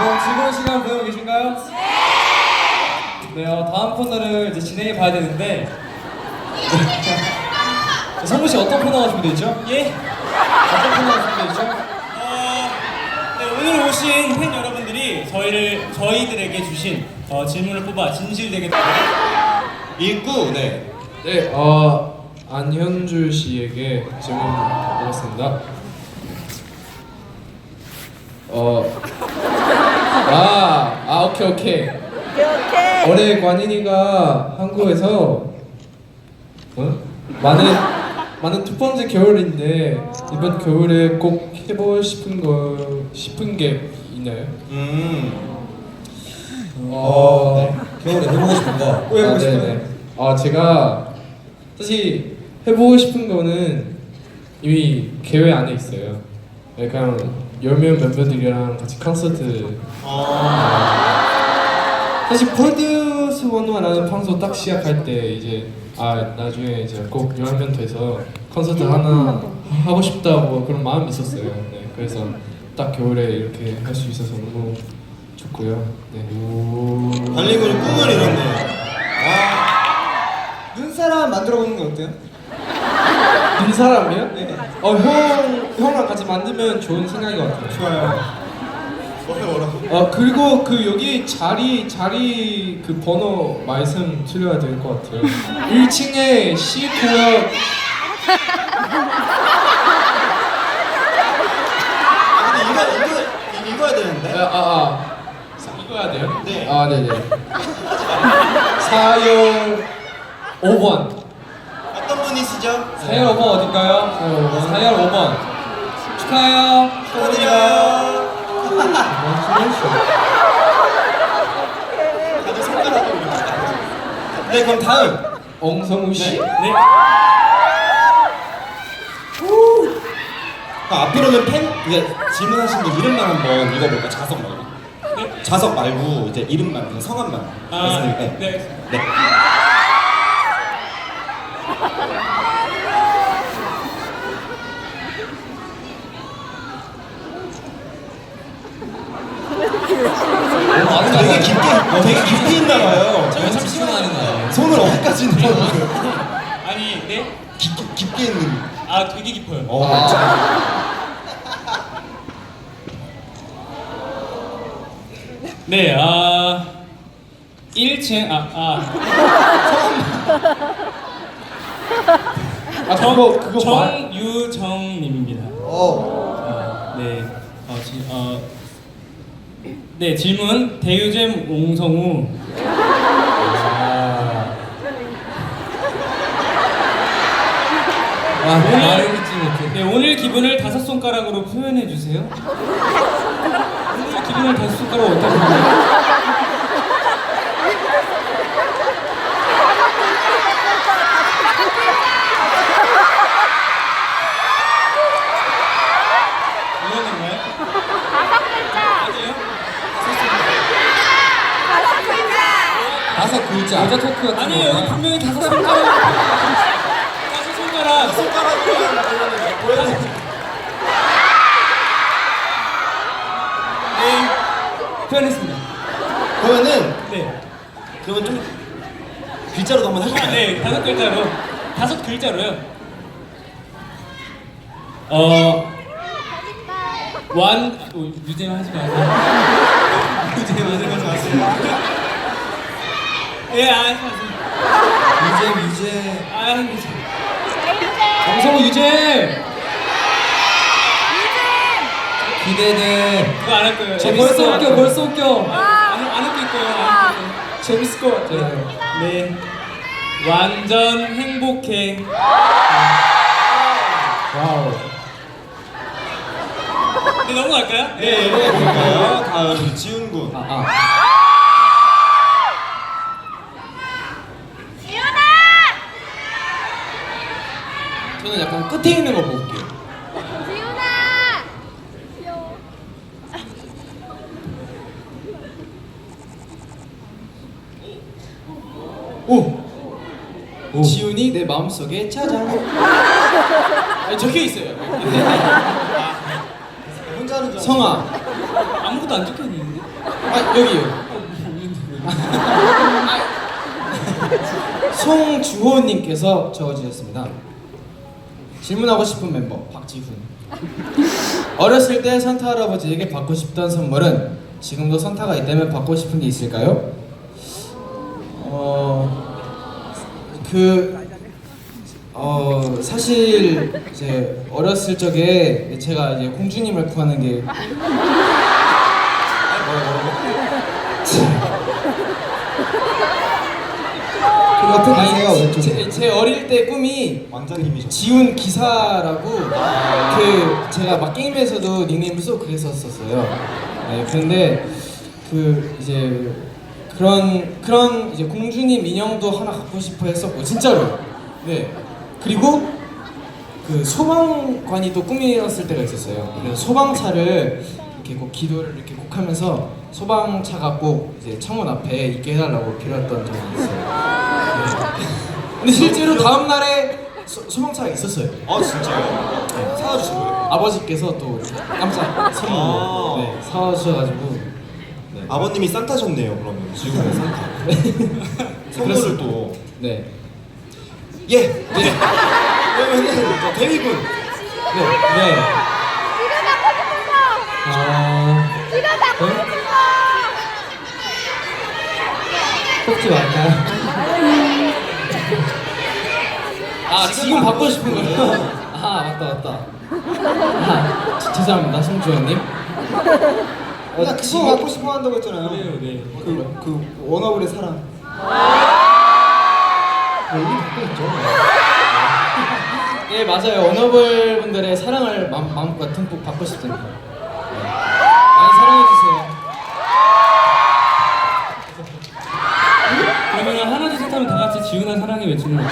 여러분 즐거운 시간 보내고 계신가요? 네. 어, 다음 코너를 이제 진행해 봐야 되는데. 성무 씨 어떤 코너가 준비되어 있죠? 예. 어떤 코너가 준비되어 있죠? 어, 네, 오늘 오신 팬 여러분들이 저희를 저희들에게 주신 어, 질문을 뽑아 진실되게 읽고 네. 네, 어, 안현줄 씨에게 질문 드렸습니다. 어, 아, 아, 오케이, 오케이. 오케이. 올해 관인이가 한국에서 어? 많은 많은 두 번째 겨울인데 이번 겨울에 꼭 해보고 싶은 거 싶은 게 있나요? 음. 어, 겨울에 해보고 싶은 거. 왜 해보고 아, 싶어요? 네네. 아 제가 사실 해보고 싶은 거는 이미 계획 안에 있어요. 약간 열명 멤버들이랑 같이 콘서트. 사실 폴드스 원원하는 방송 딱 시작할 때 이제 아 나중에 이제 꼭 돼서 콘서트 하나 하고 싶다고 그런 마음이 있었어요. 네, 그래서 딱 겨울에 이렇게 할 수 있어서 너무 좋고요. 네. 달리군이 꿈을 이뤘네. 눈사람 만들어 보는 거 어때요? 빈 사람이요? 네. 어, 형, 형랑 같이 만들면 좋은 생각인 것 같아요. 좋아요. 어, 그리고 그 여기 자리, 자리 그 번호 말씀 드려야 될 것 같아요. 1층에 C구역. 아 근데 이거 이거 이- 읽어야 되는데. 아, 아, 아. 사- 읽어야 돼요? 네. 아, 네네. 4열 5번. 어떤 분이시죠? 사열 5번 어딜까요? 사열 5번. 사열 5번. 축하해요. 축하드려요. 다들. 네 그럼 다음. 엉성우 씨. 네. 그 앞으로는 팬 이제 질문하신 분 이름만 한번 읽어볼까? 자석 말고. 네. 자석 말고 이제 이름만 그냥 성함만. 아. 네. 네. 네. 네. 아, 되게 깊게 어, 되게 깊이 있나 봐요. 저참 시원하는 거예요. 손을 어디까지 넣는 거예요? 아니, 네. 깊게 깊게 있는. 아, 되게 깊어요. 어. 네, 아 1층 아, 아. 아, 그거, 그거 말. 정유정 님입니다. 어. 아, 네. 어, 지, 어, 네, 질문 대유잼 옹성우 아, 말을 믿지 못해. 네, 오늘 기분을 다섯 손가락으로 표현해 주세요. 오늘 기분을 다섯 손가락으로 어떻게 표현해요? 이거는가요? 글자. 여자 토크 같은 거구나. 여기 분명히 다섯 손가락. 다섯 손가락. 네, 표현했습니다. 그러면은 네. 그러면 좀 글자로도 한번 아, 해볼까요? 네, 다섯 글자로. 다섯 글자로요. 어, 완, 어, 유잼 하지 마세요. 유잼 하지 마세요. 예, 아, 마세요. 유잼, 유잼. 아, 마세요. 정성우 유잼. 기대돼. 그거 안 할 거예요. 저 벌써 웃겨, 벌써 웃겨. 안, 안 웃길 거예요. 안 웃길 거예요. 재밌을 것 같아요. 네. 완전 행복해. 와우. 네, 넘어갈까요? 네, 해볼까요? 다음 지훈 군. 아, 아. 저는 약간 끝에 있는 거 볼게요. 오. 지훈이 내 마음속에 짜잔. 아니, 적혀 있어요. 혼자 하는 줄. 성아. 아무것도 안 적혀 있는데. 아 여기요. 송주호님께서 적어주셨습니다. 질문하고 싶은 멤버 박지훈. 어렸을 때 산타 할아버지에게 받고 싶던 선물은 지금도 산타가 있다면 받고 싶은 게 있을까요? 어그 어 사실 이제 어렸을 적에 제가 이제 공주님을 구하는 게 그리고 어떻게 하세요? 아니, 왼쪽에. 제, 제 어릴 때 꿈이 왕자님이셨. 지훈 기사라고 그 제가 막 게임에서도 닉네임을 쓰고 그랬었었어요. 네, 근데 그 이제 그런 그런 이제 공주님 인형도 하나 갖고 싶어 했었고 진짜로. 네. 그리고 그 소방관이 또 꿈이었을 때가 있었어요. 그래서 소방차를 이렇게 꼭 기도를 이렇게 꼭 하면서 소방차가 꼭 이제 창문 앞에 있게 해달라고 빌었던 적이 있어요. 네. 근데 실제로 다음 날에 소, 소방차가 있었어요. 아 진짜요? 사와주신 거예요? 아버지께서 또 이렇게 깜짝 선물로 아. 네, 사주셔가지고 네. 아버님이 산타셨네요 그러면 지금의 산타. 선물을 또. 네. 예. 네. 그러면은 저 대위군. 네. 네. 아. 네? 뽑지 말까요? 아 지금 받고 싶은 거요? 아 맞다 맞다. 아 지- 죄송합니다 심주원님. 나 그거 갖고 싶어 한다고 했잖아요. 네. 그, 그 워너블의 사랑. 네. 예 맞아요 워너블 분들의 사랑을 마음, 마음껏 듬뿍 받고 싶습니다. 네. 많이 사랑해 주세요. 그러면 하나 둘셋 하면 다 같이 지훈아 사랑해 외치는 거죠.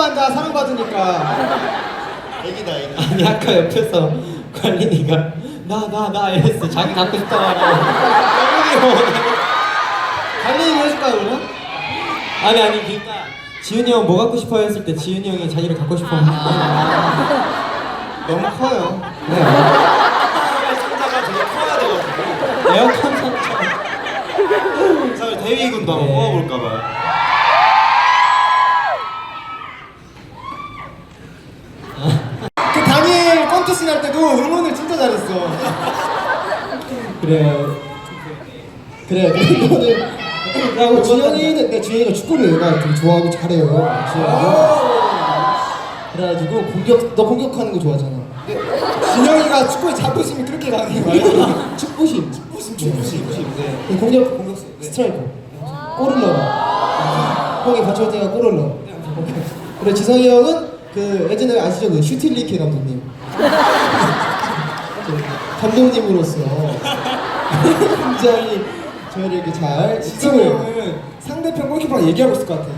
한다 사랑받으니까. 애기다 애기. 아니 아까 옆에서 관린이가 나 나 나 이랬어 자기 갖고 싶다고 하라고 관리님 해줄까요 그러면? 아니 아니 그러니까 지훈이 형 뭐 갖고 싶어 했을 때 지훈이 형이 자기를 갖고 싶어 너무 커요. 네. 상자가 되게 커야 돼가지고. 에어컨 상자 사실 대위군도 한번 네. 뽑아볼까봐요. 그 다니엘 컴투신 할 때도 응원을 진짜 잘했어. 그래요 그래, 그래. 오늘 그리고 진영이는 네, 진영이가 축구를 얘가 되게 좋아하고 잘해요. 그래가지고 공격 너 공격하는 거 좋아하잖아. 진영이가 축구에 자부심이 그렇게 강해. 축구심, 축구심, 축구심. 네. 공격 공격 스트라이커. 골을 넣어. 형이 같이 올 때가 골을 넣어. 그리고 지성이 형은 그 예전에 아시죠 그 슈틸리케 감독님. 저 감독님으로서 굉장히 저희를 이렇게 잘 지성이 형은 상대편 골키퍼랑 얘기하고 있을 것 같아요.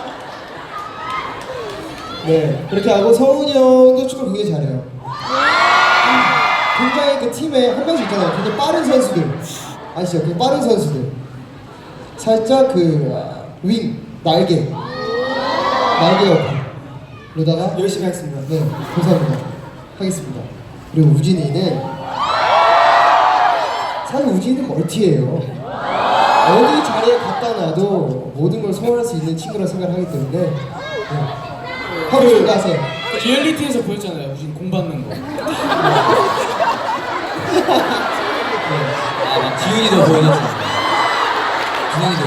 네 그렇게 하고 성훈이 형도 축구 굉장히 잘해요. 굉장히 그 팀에 한 명씩 있잖아요. 굉장히 빠른 선수들 아시죠? 그 빠른 선수들 살짝 그 윙 날개 날개 역할로다가 열심히 하겠습니다. 네 감사합니다. 하겠습니다. 그리고 우진이는 사실 우진이는 멀티예요. 어디 자리에 갖다 놔도 모든 걸 소화할 수 있는 친구라 생각을 하기 때문에 네. 하고 싶은 거 하세요. 리얼리티에서 보였잖아요 무슨 공 받는 거 아, 지훈이도 보여줬어. 준영이도.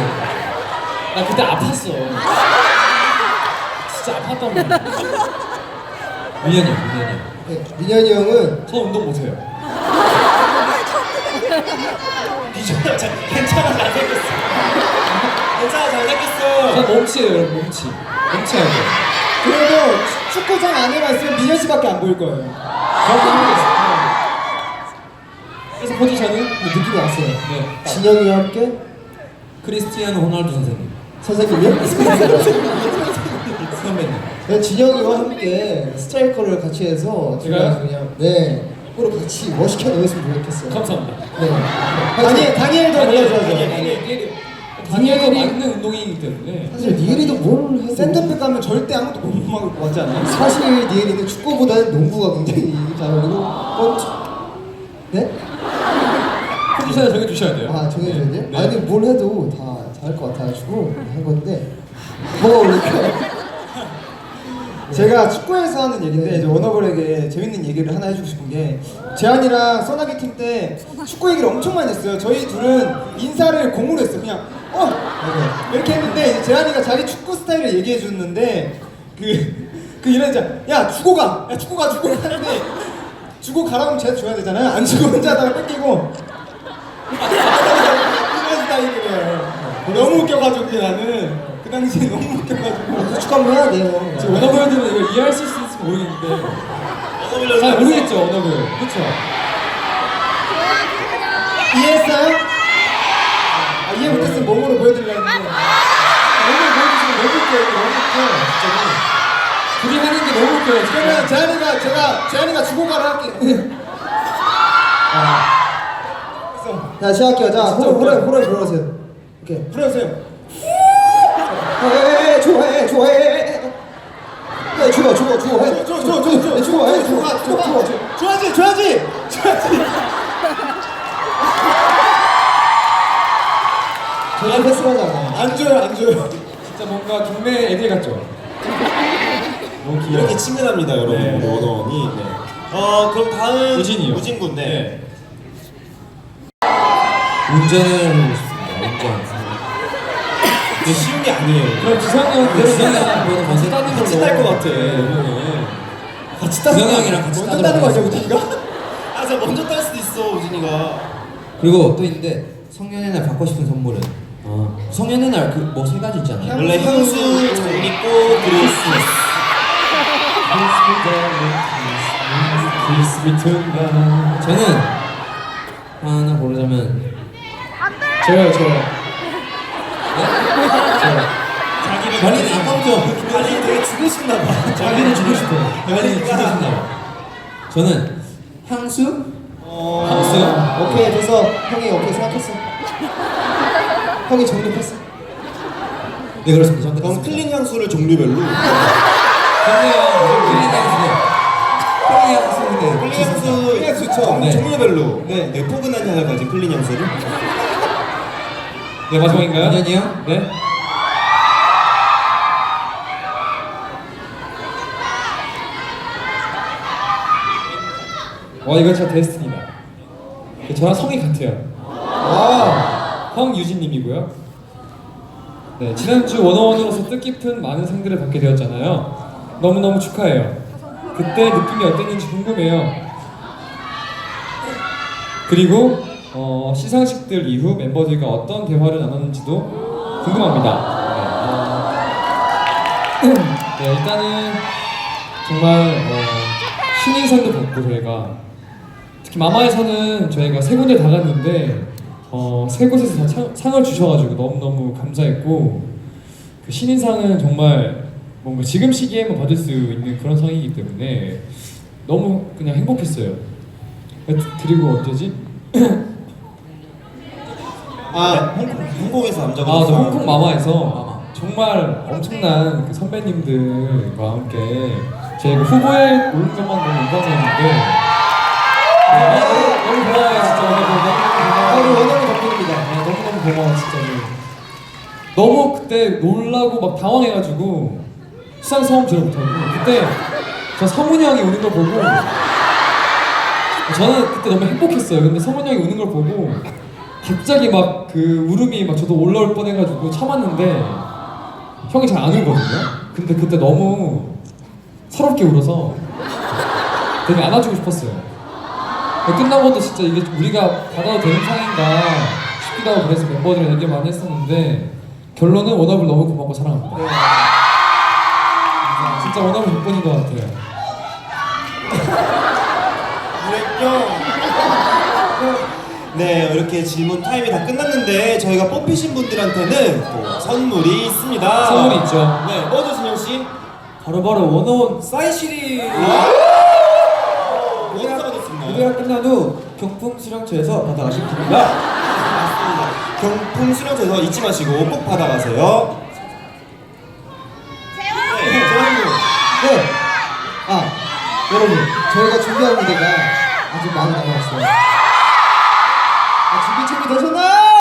나 그때 아팠어 진짜 아팠단 말이야 민현이 형, 민현이 형. 네, 민현이 형은 저 운동 못해요. 괜찮아 잘생겼어. 괜찮아 잘생겼어. 저 몸치예요, 여러분, 몸치. 몸치해야 돼요. 그래도 축구장 안에만 있으면 민현 씨밖에 안 보일 거예요. 그래서 포지션은 느낌이 왔어요. 네. 진영이와 함께 크리스티아노 호날두 선생님. 선생님이요? 선배님. 네, 진영이와 함께 스트라이커를 같이 해서 제가 제가요? 그냥 네 골을 같이 멋있게 넣었으면 좋겠어요. 감사합니다. 네. 다니엘 다니엘도 불러줘야죠. 다니엘, 다니엘도 맞는 운동이기 때문에 사실 니엘이도 뭘 해도 센터백 가면 절대 아무도 못 막을 것 같지 않아요? 사실 니엘이는 축구보다는 농구가 굉장히 잘 어울리고 펀치 네? 포지션을 정해주셔야 돼요. 아 정해줘야 돼요? 네. 아니 뭘 해도 다 잘할 것 같아가지고 한 건데 뭐가 어울릴까요? 제가 축구에서 하는 얘기인데 이제 워너블에게 재밌는 얘기를 하나 해주고 싶은 게 재한이랑 써나기 팀 때 축구 얘기를 엄청 많이 했어요. 저희 둘은 인사를 공으로 했어요. 그냥 어 이렇게 했는데 이제 재한이가 자기 축구 스타일을 얘기해 줬는데 그 그 이런 이제 야 주고 가, 야 주고 가, 주고 가 하는데 주고 하면 쟤 줘야 되잖아요. 안 주고 혼자 하다가 뺏기고 이런 스타일이에요. 너무 웃겨가지고 나는 그 당시에 너무 웃겨가지고. 축구 한번 해야 돼요. 지금 워너블들은 이거 이해할 수 있을지 모르겠는데. 잘 모르겠죠 워너블 그렇죠? 이해했어요? 아, 이해 못했으면 몸으로 보여드리려고 했는데. 몸으로 보여주시면 너무 웃겨요 너무 웃겨 진짜 둘이 하는 게 너무 웃겨요. 그러면 재한이가 제가 재한이가 주고 가라 할게요. 그래서 자 시작할게요. 자 호라 웃겨요. 호라 불러주세요. 오케이 불러주세요 해 좋아해 좋아해 해 죽어 죽어 죽어 해 줘줘줘줘줘 죽어 해 죽어 줘봐 죽어 줘봐 죽어 줘야지 줘야지 줘야지 저는 패스하잖아 안 줘요 안 줘요 진짜 뭔가 동네 애들 같죠? 너무 귀여워 이렇게 친근합니다, 여러분. 네. 우리 원어원이. 네. 어, 그럼 다음 우진이요. 우진 군데. 네. 운전. 근데 쉬운 게 아니에요. 그럼 지성이한테 지성이랑 같이 따는 걸로 같이 딸것 같아. 네. 같이 따는 지성이 형이랑 같이 먼저 따는 거 아니야. 우진이가? 아, 저 먼저 딸 수도 있어, 우진이가. 그리고 또 있는데 성년의 날 받고 싶은 선물은 어, 성년의 날 그 뭐 세 가지 있잖아요. 원래 향수, 장미꽃, 그리고 크리스미트인가 저는 하나 고르자면 저요 저요 자기를 자리는 아까부터 자기 되게 주고 싶나 봐. 자기는 주고 싶어요. 자기는 주고 싶나 봐. 저는 향수? 어... 향수? 오케이 됐어 형이 오케이 생각했어 형이 정립했어 네 그렇습니다. 저는 그럼 클린 향수를 종류별로. 좋네요. 클린 향수. 클린 향수인데 클린 향수, 클린 향수 좋죠. 네. 종류별로. 네. 네, 포근한 향을 가진 클린 향수를. 네 마지막인가요? 인연이요? 네 와 이거 진짜 데스티니다 저랑 성이 같아요 와 황유진님이고요. 네, 지난주 원어원으로서 뜻깊은 많은 상들을 받게 되었잖아요. 너무 너무 축하해요. 그때 느낌이 어땠는지 궁금해요. 그리고 어, 시상식들 이후 멤버들과 어떤 대화를 나눴는지도 궁금합니다. 네, 어, 네, 일단은 정말 어, 신인상도 받고 저희가 특히 마마에서는 저희가 세 군데 다 갔는데 어, 세 곳에서 다 상, 상을 주셔가지고 너무너무 감사했고 그 신인상은 정말 뭔가 지금 시기에만 받을 수 있는 그런 상이기 때문에 너무 그냥 행복했어요. 그리고 언제지? 아, 홍콩, 홍콩에서 남자가. 아, 저 홍콩 마마에서. 정말 엄청난 그 선배님들과 함께 저희가 후보에 오른 것만 너무 영광이었는데. 네, 너무, 너무 고마워요 진짜. 오늘 너무 아, 우리 고마워요. 원영이 덕분입니다. 네, 너무너무 고마워 진짜로 너무 그때 놀라고 막 당황해가지고 수상 소음 제를 못하고 그때 저 성훈이 형이 우는 걸 보고 저는 그때 너무 행복했어요. 근데 성훈이 형이 우는 걸 보고 갑자기 막 그 울음이 막 저도 올라올 뻔해가지고 참았는데 형이 잘 안 울거든요 근데 그때 너무 서럽게 울어서 되게 안아주고 싶었어요 끝나고도 진짜 이게 우리가 받아도 되는 상인가 싶기도 하고 그래서 멤버들이랑 얘기 많이 했었는데 결론은 워너블 너무 고맙고 사랑합니다. 진짜 워너블 6번인 것 같아요. 네, 이렇게 질문 타임이 다 끝났는데 저희가 뽑히신 분들한테는 또 선물이 있습니다. 선물이 있죠. 네, 뭐죠, 진영 씨? 바로바로 원어원 사인실이 뭐가 받았습니다. 무대가 끝난 후 경품 수령처에서 받아가시면 됩니다. 경품 제품 수령돼서 잊지 마시고 꼭 받아가세요. 네, 재환군. 네. 아 여러분 저희가 준비한 무대가 아직 많이 남았어요. 아, 준비 준비되셨나요?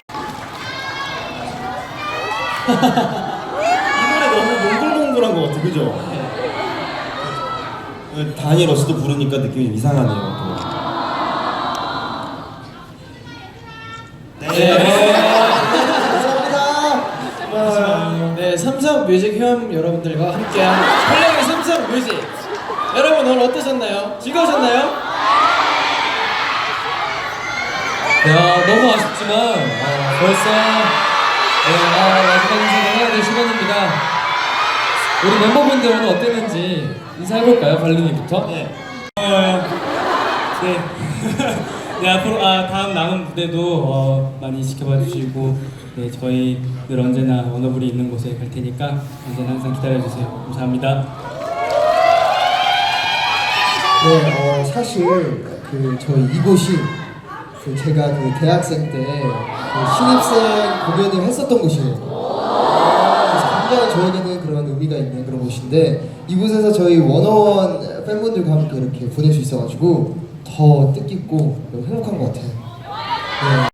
이 노래 너무 몽글몽글한 것 같아, 그죠? 네. 다니엘 러시도 부르니까 느낌이 좀 이상하네요. 또. 감사합니다. 네, 삼성 뮤직 형 여러분들과 함께한 설레는 삼성 뮤직. 여러분 오늘 어떠셨나요? 즐거우셨나요? 야 너무 아쉽지만 어, 벌써 네, 아, 마지막 인사를 해야 될 시간입니다. 우리 멤버분들 오늘 어땠는지 인사해볼까요, 발린이부터? 네. 어, 네. 네 앞으로 아 다음 남은 무대도 어, 많이 지켜봐 주시고 네 저희 늘 언제나 워너블이 있는 곳에 갈 테니까 언제나 항상 기다려 주세요. 감사합니다. 네, 어, 사실 그 저희 이곳이 그 제가 그 대학생 때 그 신입생 공연을 했었던 곳이에요. 그래서 굉장히 저에게는 그런 의미가 있는 그런 곳인데 이곳에서 저희 원어원 팬분들과 함께 이렇게 보낼 수 있어가지고 더 뜻깊고 행복한 것 같아요. 네.